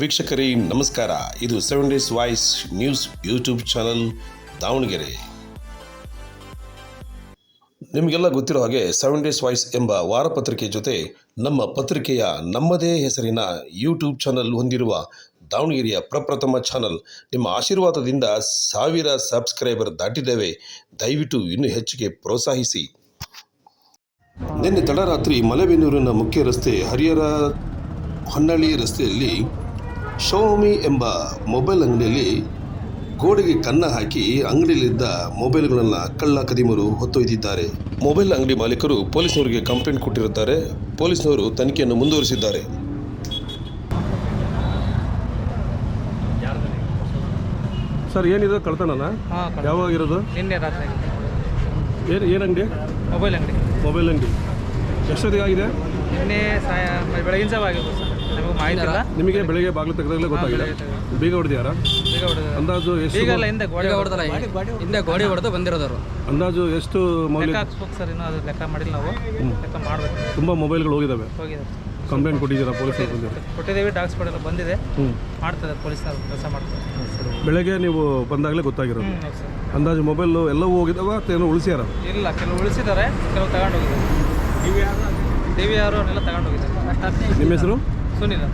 ವೀಕ್ಷಕರೇ, ನಮಸ್ಕಾರ. ಇದು seven days voice news YouTube channel Davanagere. ನಿಮಗೆಲ್ಲ ಗೊತ್ತಿರೋ ಹಾಗೆ ಸೆವೆನ್ ಡೇಸ್ ವಾಯ್ಸ್ ಎಂಬ ವಾರಪತ್ರಿಕೆ ಜೊತೆ ನಮ್ಮ ಪತ್ರಿಕೆಯ ನಮ್ಮದೇ ಹೆಸರಿನ ಯೂಟ್ಯೂಬ್ ಚಾನಲ್ ಹೊಂದಿರುವ ದಾವಣಗೆರೆಯ ಪ್ರಪ್ರಥಮ ಚಾನಲ್ ನಿಮ್ಮ ಆಶೀರ್ವಾದದಿಂದ ಸಾವಿರ ಸಬ್ಸ್ಕ್ರೈಬರ್ ದಾಟಿದ್ದೇವೆ. ದಯವಿಟ್ಟು ಇನ್ನೂ ಹೆಚ್ಚಿಗೆ ಪ್ರೋತ್ಸಾಹಿಸಿ. ನಿನ್ನೆ ತಡರಾತ್ರಿ ಮಲೆಬೆನ್ನೂರಿನ ಮುಖ್ಯ ರಸ್ತೆ ಹರಿಹರ ಹೊನ್ನಳ್ಳಿ ರಸ್ತೆಯಲ್ಲಿ ಶೋಮಿ ಎಂಬ ಮೊಬೈಲ್ ಅಂಗಡಿಯಲ್ಲಿ ಗೋಡೆಗೆ ಕನ್ನ ಹಾಕಿ ಅಂಗಡಿಯಲ್ಲಿದ್ದ ಮೊಬೈಲ್ಗಳನ್ನು ಕಳ್ಳ ಕದಿಮರು ಹೊತ್ತೊಯ್ದಿದ್ದಾರೆ ಮೊಬೈಲ್ ಅಂಗಡಿ ಮಾಲೀಕರು ಪೊಲೀಸ್ನವರಿಗೆ ಕಂಪ್ಲೇಂಟ್ ಕೊಟ್ಟಿರುತ್ತಾರೆ. ಪೊಲೀಸ್ನವರು ತನಿಖೆಯನ್ನು ಮುಂದುವರಿಸಿದ್ದಾರೆ. ಸರ್ ಏನಿದೆ? ಕಳ್ತನನ? ಯಾವಾಗಿರೋದು ಯಾವಾಗ ಇರೋದು ನಿನ್ನೆ ರಾತ್ರಿ ಏನು ಏನು ಅಂಗಡಿ? ಮೊಬೈಲ್ ಅಂಗಡಿ. ಮೊಬೈಲ್ ಅಂಗಡಿ. ಎಷ್ಟೊತ್ತಿಗೆ ಆಗಿದೆ? ನಿನ್ನೆ ಸಾಯ ಬೆಳಗಿನ ಜಾವ ಆಗಿರ್ಬೋದು ಸರ್. ನಮಗೂ ಮಾಹಿತಿ ಇಲ್ಲ? ನಿಮಗೆ ಬೆಳಿಗ್ಗೆ ಬಾಗಿಲು ತೆಗೆದಾಗಲೇ ಗೊತ್ತಾಗಿದೆ. ಬೀಗ ಹೊಡೆದ್ಯಾರ ಬೀಗ ಹೊಡೆದ ಅಂದಾಜು ಎಷ್ಟು ಈಗ ಎಲ್ಲ ಹಿಂದೆ ಗೋಡೆ ಹೊಡೆದಲ್ಲ ಹಿಂದೆ ಗೋಡೆ ಹೊಡೆದು ಬಂದಿರೋದವರು ಅಂದಾಜು ಎಷ್ಟು ಮೌಲ್ಯ ಲೆಕ್ಕ ಹಾಕ್ಸ್ಬೇಕು ಸರ್ ಇನ್ನೂ ಅದು ಲೆಕ್ಕ ಮಾಡಿಲ್ಲ ನಾವು. ಲೆಕ್ಕ ಮಾಡಬೇಕು. ತುಂಬ ಮೊಬೈಲ್ಗಳು ಹೋಗಿದ್ದಾವೆ. ಹೋಗಿದ್ದಾರೆ ಕಂಪ್ಲೇಂಟ್ ಕೊಟ್ಟಿದ್ದೀರಾ ಪೊಲೀಸರು ಬಂದಿರೋ ಕೊಟ್ಟಿದ್ದೇವೆ ಡಾಕ್ಸ್ ಎಲ್ಲ ಬಂದಿದೆ. ಮಾಡ್ತದೆ ಮಾಡ್ತಾರೆ ಪೊಲೀಸರು ಕೆಲಸ ಮಾಡ್ತಾರೆ ಬೆಳಗ್ಗೆ ನೀವು ಬಂದಾಗಲೇ ಗೊತ್ತಾಗಿರೋದು. ಅಂದಾಜು ಮೊಬೈಲು ಎಲ್ಲವೂ ಹೋಗಿದ್ದಾವೆ ಅಥವಾ ಏನೋ ಉಳಿಸ್ಯಾರ ಇಲ್ಲ ಕೆಲವು ಉಳಿಸಿದ್ದಾರೆ ಕೆಲವು ತಗೊಂಡು ಹೋಗಿದ್ದಾರೆ ಯಾರು ವಿ ಯಾರು ಅವನ್ನೆಲ್ಲ ತಗೊಂಡು ಹೋಗಿದ್ದಾರೆ ನಿಮ್ಮ ಹೆಸರು? சுனிதா